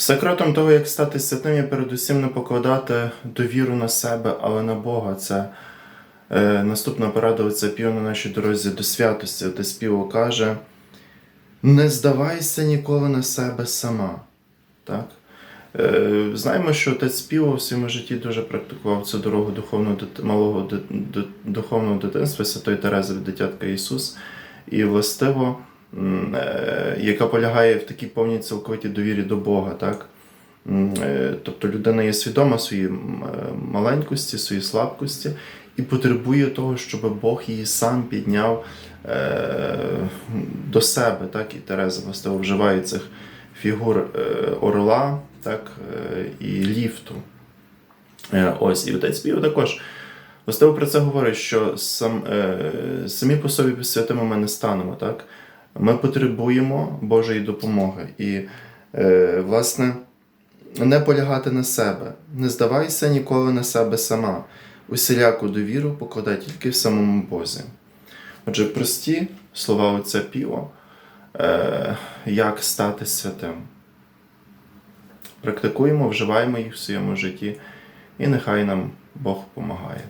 Секретом того, як стати святим, є передусім не покладати довіру на себе, але на Бога. Це е, наступна порада отця Піо на нашій дорозі до святості. Отець Піо каже: не здавайся ніколи на себе сама. Так? Е, знаємо, що отець Піо в своєму житті дуже практикував цю дорогу духовного малого духовного дитинства Святої Терези від дитятка Ісус. І властиво, яка полягає в такій повній цілковитій довірі до Бога. Так? Е, Тобто людина є свідома своїй е, маленькості, своїй слабкості і потребує того, щоб Бог її сам підняв е, до себе. Так? І Тереза властиво вживає цих фігур е, орла так? е, і ліфту. Е, Ось, і отець Піо також. Властиво про це говорить, що сам, е, самі по собі святими ми не станемо. Так? Ми потребуємо Божої допомоги. І, е, власне, не полягати на себе. Не здавайся ніколи на себе сама. Усіляку довіру покладай тільки в самому Бозі. Отже, прості слова отця Піо, е, як стати святим. Практикуємо, вживаємо їх в своєму житті, і нехай нам Бог допомагає.